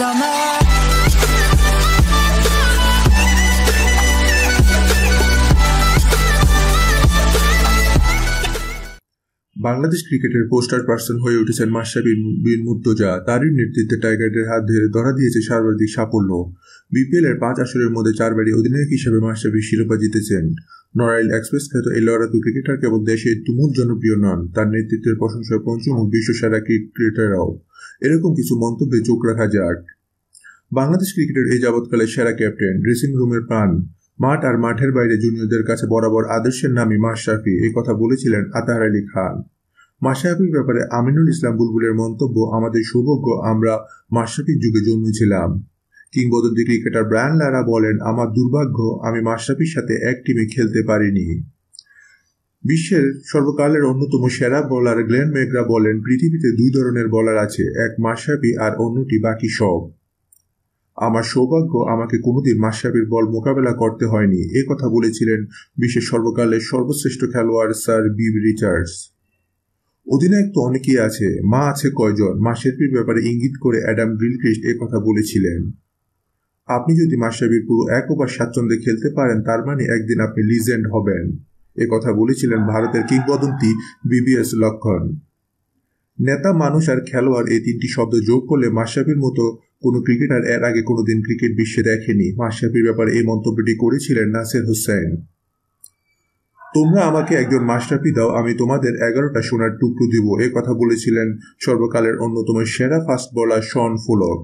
summer. Bangladesh ক্রিকেটের poster person হয়ে উঠেছেন মাশরাফি বিন মুর্তজা। তারই নেতৃত্বে টাইগারদের হাত ধরে ধরা দিয়েছে সর্বাধিক সাফল্য। বিপিএল এর পাঁচ আসরের মধ্যে চারবারই অধিনায়ক হিসেবে মাশরাফি শিরোপা জিতেছেন। নড়াইল এক্সপ্রেস খ্যাত এই লড়াকু ক্রিকেটার কেবল দেশে তুমুল জনপ্রিয় নন, তার নেতৃত্বের প্রশংসায় পঞ্চমুখ বিশ্ব সেরা ক্রিকেটাররাও। এরকম কিছু মন্তব্যে চোখ রাখা যাক। বাংলাদেশ ক্রিকেটের এই যাবৎকালে সেরা ক্যাপ্টেন, ড্রেসিং রুমের প্রাণ। মাঠ আর মাঠের বাইরে জুনিয়রদের কাছে বরাবর আদর্শের নামই মাশরাফি। এই কথা বলেছিলেন আতাহার আলী খান। মাশরাফির ব্যাপারে আমিনুল ইসলাম বুলবুলের মন্তব্য, আমাদের সৌভাগ্য, আমরা মাশরাফির যুগে জন্মেছিলাম। কিংবদন্তি ক্রিকেটার ব্রায়ান লারা বলেন, আমার দুর্ভাগ্য, আমি মাশরাফির সাথে এক টিমে খেলতে পারিনি। বিশ্বের সর্বকালের অন্যতম সেরা বোলার গ্লেন মেগরা বলেন, পৃথিবীতে দুই ধরনের বলার আছে, এক মাশরাফি আর অন্যটি বাকি সব। আমার সৌভাগ্য, আমাকে কোনোদিন মাশরাফির বল মোকাবেলা করতে হয়নি। এ কথা বলেছিলেন বিশ্বের সর্বকালের সর্বশ্রেষ্ঠ খেলোয়াড় স্যার বি রিচার্ডস। অধিনায়ক তো অনেকেই আছে। মা আছে কয়জন? মাশরাফির ব্যাপারে ইঙ্গিত করে অ্যাডাম গ্রিলক্রিস্ট এ কথা বলেছিলেন। আপনি যদি মাশরাফির পুরো এক ওভার স্বাচ্ছন্দ্যে খেলতে পারেন, তার মানে একদিন আপনি লিজেন্ড হবেন। এ কথা বলেছিলেন ভারতের কিংবদন্তি বিবিএস লক্ষণ। নেতা, মানুষ আর খেলোয়াড় এই তিনটি শব্দ যোগ করলে মাশরাফির মতো কোনো ক্রিকেটার এর আগে কোনোদিন ক্রিকেট বিশ্বে দেখেনি। মাশরাফির ব্যাপারে এই মন্তব্যটি করেছিলেন নাসের হোসেন। তোমরা আমাকে একজন মাস্টারপি দাও, আমি তোমাদের এগারোটা সোনার টুকরো দিব। এ কথা বলেছিলেন সর্বকালের অন্যতম সেরা ফাস্ট বোলার শন ফুলক।